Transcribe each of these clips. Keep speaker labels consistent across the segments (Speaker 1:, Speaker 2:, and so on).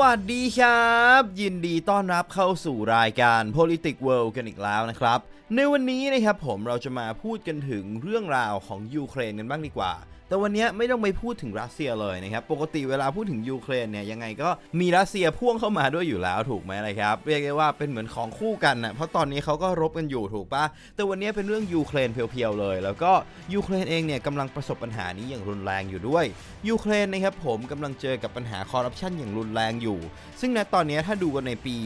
Speaker 1: วัสดีครับ ยินดีต้อนรับเข้าสู่รายการ Politics World กันอีกแล้วนะครับ ในวันนี้นะครับผมเราจะมาพูดกันถึงเรื่องราวของยูเครนกันบ้างดีกว่า แต่วันนี้ไม่ต้องไปพูดถึงรัสเซียเลยนะครับปกติเวลาพูดถึงยูเครนเนี่ยยังไงก็มีรัสเซียพ่วงเข้ามาด้วยอยู่แล้วถูกไหมเลยครับเรียกได้ว่าเป็นเหมือนของคู่กันนะเพราะตอนนี้เขาก็รบกันอยู่ถูกปะแต่วันนี้เป็นเรื่องยูเครนเพียวๆเลย แล้วก็ยูเครนเองเนี่ยกำลังประสบปัญหานี้อย่างรุนแรงอยู่ด้วยยูเครนนะครับผมกำลังเจอกับปัญหาคอร์รัปชันอย่างรุนแรงอยู่ ซึ่งณตอนนี้ถ้าดูกันในปี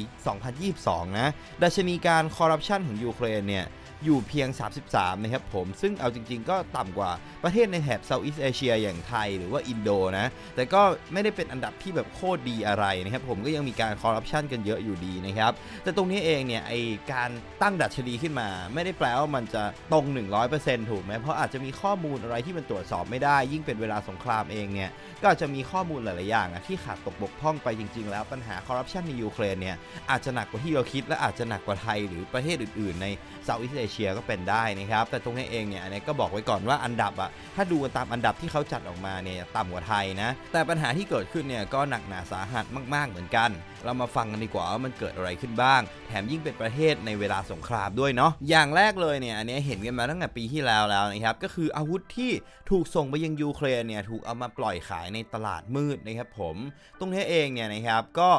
Speaker 1: 2022 นะดัชนีการคอร์รัปชันของยูเครนเนี่ย อยู่เพียง 33 นะครับผมซึ่งเอาจริง ๆ ก็ต่ำกว่าประเทศในแถบเซาท์อีสเอเชียอย่างไทยหรือว่าอินโดนะแต่ก็ไม่ได้เป็นอันดับที่แบบโคตรดีอะไรนะครับผมก็ยังมีการคอร์รัปชันกันเยอะอยู่ดีนะครับแต่ตรงนี้เองเนี่ยไอการตั้งดัชนีขึ้นมา ไม่ได้แปลว่ามันจะตรง 100%ถูกไหมเพราะอาจจะมีข้อมูลอะไรที่มันตรวจสอบไม่ได้ ยิ่งเป็นเวลาสงครามเองเนี่ยก็อาจจะมีข้อมูลหลายๆอย่างอะที่ขาดตกบกพร่องไปจริง ๆ แล้วปัญหาคอร์รัปชันในยูเครนเนี่ยอาจจะหนักกว่าที่เราคิดและอาจจะหนักกว่าไทยหรือประเทศอื่น ๆ ในเซาท์อีสเอเชียก็เป็นได้นะครับ แต่ตรงนี้เองเนี่ยอันนี้ก็บอกไว้ก่อนว่าอันดับอะถ้าดูกันตามอันดับที่เขาจัดออกมาเนี่ยต่ำกว่าไทยนะ แต่ปัญหาที่เกิดขึ้นเนี่ยก็หนักหนาสาหัสมากๆเหมือนกัน เรามาฟังกันดีกว่าว่ามันเกิดอะไรขึ้นบ้าง แถมยิ่งเป็นประเทศในเวลาสงครามด้วยเนาะอย่างแรกเลยเนี่ยอันนี้เห็นกันมาตั้งแต่ปีที่แล้วแล้วนะครับก็คืออาวุธที่ถูกส่งไปยังยูเครนเนี่ยถูกเอามาปล่อยขายในตลาดมืดนะครับผมตรงนี้เองเนี่ยนะครับก็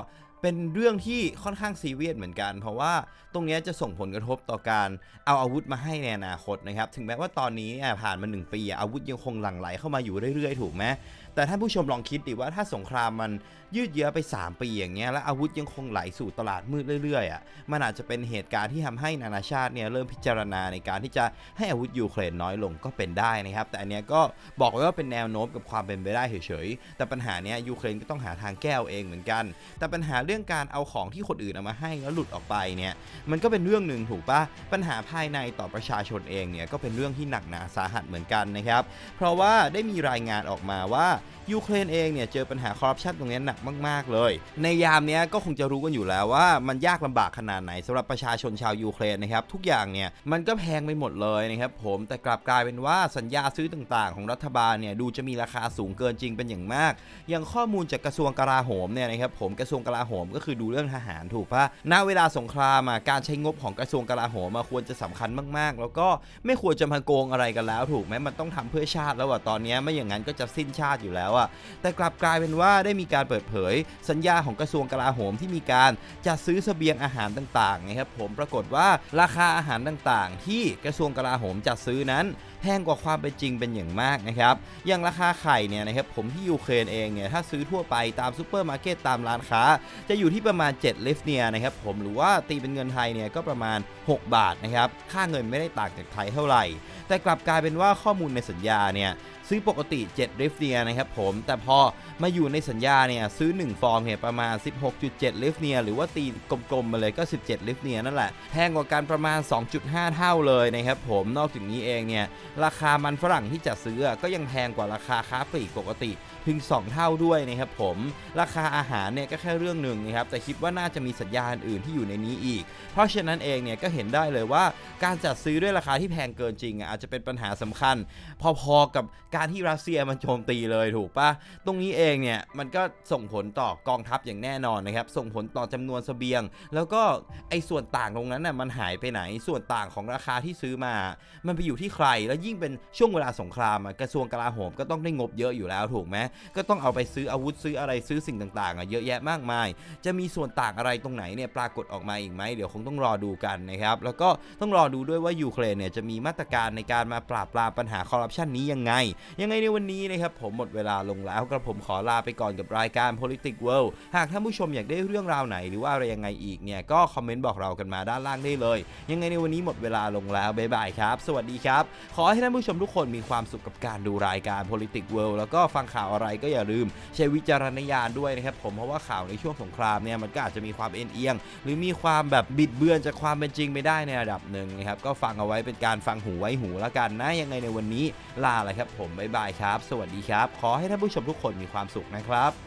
Speaker 1: เป็นเรื่องที่ค่อนข้างซีเรียสเหมือนกัน เพราะว่า รงนี้จะส่งผลกระทบต่อการเอาอาวุธมาให้ในอนาคตนะครับ ถึงแม้ว่าตอนนี้เนี่ยผ่านมา 1 ปีอาวุธยังคงหลั่งไหลเข้ามาอยู่เรื่อยๆ ถูกไหมแต่ท่านผู้ชมลองคิดดิว่าถ้าสงครามมันยืดเยื้อไป 3 ปีอย่างเงี้ยแล้วอาวุธยังคงไหลสู่ตลาดมืดเรื่อยๆอะมันอาจจะเป็นเหตุการณ์ที่ทำให้นานาชาติเนี่ยเริ่มพิจารณาในการที่จะให้อาวุธยูเครนน้อยลงก็เป็นได้นะครับ แต่อันเนี้ยก็บอกไว้ว่าเป็นแนวโน้มกับความเป็นไปได้เฉยๆแต่ปัญหาเนี้ยยูเครนก็ต้องหาทางแก้เอาเองเหมือนกัน แต่ปัญหาเรื่องการเอาของที่คนอื่นเอามาให้แล้วหลุดออกไปเนี่ยมันก็เป็นเรื่องหนึ่งถูกปะปัญหาภายในต่อประชาชนเองเนี่ยก็เป็นเรื่องที่หนักหนาสาหัสเหมือนกันนะครับ เพราะว่าได้มีรายงานออกมาว่ายูเครนเองเนี่ยเจอปัญหาคอร์รัปชันตรงนี้หนักมาก ๆ เลย ในยามเนี้ยก็คงจะรู้กันอยู่แล้วว่ามันยากลำบากขนาดไหนสำหรับประชาชนชาวยูเครนนะครับ ทุกอย่างเนี่ยมันก็แพงไปหมดเลยนะครับผมแต่กลับกลายเป็นว่าสัญญาซื้อต่างๆ ของรัฐบาลเนี่ยดูจะมีราคาสูงเกินจริงเป็นอย่างมาก อย่างข้อมูลจากกระทรวงกลาโหมเนี่ยนะครับผมกระทรวงกลาโหมก็คือดูเรื่องทหารถูกปะณเวลาสงครามอะการใช้งบของกระทรวงกลาโหมอะควรจะสำคัญมาก ๆ แล้วก็ไม่ควรจะมาโกงอะไรกันแล้ว ถูกไหมมันต้องทำเพื่อชาติแล้วอะตอนนี้ไม่อย่างนั้นก็จะสิ้นชาติอยู่แล้วอะแต่กลับกลายเป็นว่าได้มีการเปิดเผย สัญญาของกระทรวงกลาโหมที่มีการจัดซื้อเสบียงอาหารต่างๆนะครับผมปรากฏว่าราคาอาหารต่างๆ ที่กระทรวงกลาโหมจัดซื้อนั้นแพงกว่าความเป็นจริงเป็นอย่างมากนะครับอย่างราคาไข่เนี่ยนะครับผมที่ยูเครนเองเนี่ยถ้าซื้อทั่วไปตามซูเปอร์มาร์เก็ตตามร้านค้า จะอยู่ที่ประมาณ 7 ลิฟเนียนะครับผมหรือว่าตีเป็นเงินไทยยเนี่ยก็ประมาณ 6 บาทนะครับ ค่าเงินไม่ได้ต่างจากไทยเท่าไหร่ แต่กลับกลายเป็นว่าข้อมูลในสัญญาเนี่ย ซื้อปกติ 7 ลิฟเนียนะครับผม แต่พอมาอยู่ในสัญญาเนี่ยซื้อ 1 ฟองเนี่ยประมาณ 16.7 ลิฟเนียหรือว่าตีกลมๆมาเลยก็ 17 ลิฟเนียนั่นแหละแพงกว่ากันประมาณ 2.5 เท่าเลยนะครับผมนอกจากนี้เองเนี่ยราคามันฝรั่งที่จะซื้อก็ยังแพงกว่าราคาค้าปลีกปกติถึง 2 เท่าด้วยนะครับผมราคาอาหารเนี่ยก็แค่เรื่องหนึ่งนะครับแต่คิดว่าน่าจะมีสัญญาอื่นที่อยู่ในนี้อีก เพราะฉะนั้นเองเนี่ยก็เห็นได้เลยว่าการจัดซื้อด้วยราคาที่แพงเกินจริงอะอาจจะเป็นปัญหาสำคัญ พอๆกับการที่รัสเซียมันโจมตีเลยถูกปะตรงนี้เองเนี่ยมันก็ส่งผลต่อกองทัพอย่างแน่นอนนะครับ ส่งผลต่อจำนวนเสบียง แล้วก็ไอ้ส่วนต่างตรงนั้นน่ะมันหายไปไหนส่วนต่างของราคาที่ซื้อมา มันไปอยู่ที่ใคร แล้วยิ่งเป็นช่วงเวลาสงครามอะกระทรวงกลาโหมก็ต้องได้งบเยอะอยู่แล้วถูกไหมก็ต้องเอาไปซื้ออาวุธซื้ออะไรซื้อสิ่งต่างๆอะเยอะแยะมากมาย จะมีส่วนต่างอะไรตรงไหนเนี่ยปรากฏออกมาอีกไหมเดี๋ยวคงต้องรอดูกันนะครับแล้วก็ต้องรอดูด้วยว่ายูเครนเนี่ยจะมีมาตรการในการมาปราบปรามปัญหาคอร์รัปชันนี้ยังไงยังไงในวันนี้นะครับผมหมดเวลาลงแล้วกระผมขอลาไปก่อนกับรายการ Politics World หากท่านผู้ชมอยากได้เรื่องราวไหนหรือว่าอะไรยังไงอีกเนี่ยก็คอมเมนต์บอกเรากันมาด้านล่างได้เลย ยังไงในวันนี้หมดเวลาลงแล้วบ๊ายบายครับ สวัสดีครับ ขอให้ท่านผู้ชมทุกคนมีความสุขกับการดูรายการ Politics World แล้วก็ฟังข่าวอะไรก็อย่าลืม ใช้วิจารณญาณด้วยนะครับผมเพราะว่าข่าวในช่วงสงครามเนี่ยมันก็อาจจะมีความเอ็นเอียง หรือมีความแบบบิดเบือนจากความเป็นจริงไปได้ในระดับหนึ่งนะครับก็ฟังเอาไว้เป็นการฟังหูไว้หูแล้วกันนะยังไงในวันนี้ลาเลยครับผมบ๊ายบายครับ สวัสดีครับ ขอให้ท่านผู้ชมทุกคนมีความสุขนะครับ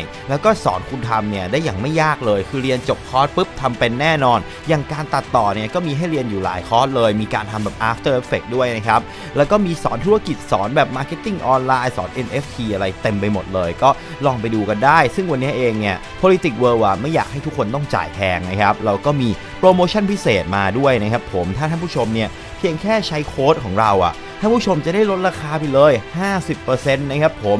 Speaker 1: แล้วก็สอนคุณทำเนี่ยได้อย่างไม่ยากเลย คือเรียนจบคอร์สปุ๊บทำเป็นแน่นอน อย่างการตัดต่อเนี่ยก็มีให้เรียนอยู่หลายคอร์สเลย มีการทำแบบ After effect ด้วยนะครับ แล้วก็มีสอนธุรกิจสอนแบบ Marketing ออนไลน์สอน NFT อะไรเต็มไปหมดเลย ก็ลองไปดูกันได้ ซึ่งวันนี้เองเนี่ย Politics World อะไม่อยากให้ทุกคนต้องจ่ายแพงนะครับเราก็มีโปรโมชั่นพิเศษมาด้วยนะครับผมถ้าท่านผู้ชมเนี่ยเพียงแค่ใช้โค้ดของเราอะท่านผู้ชมจะได้ลดราคาไปเลย 50%นะครับผม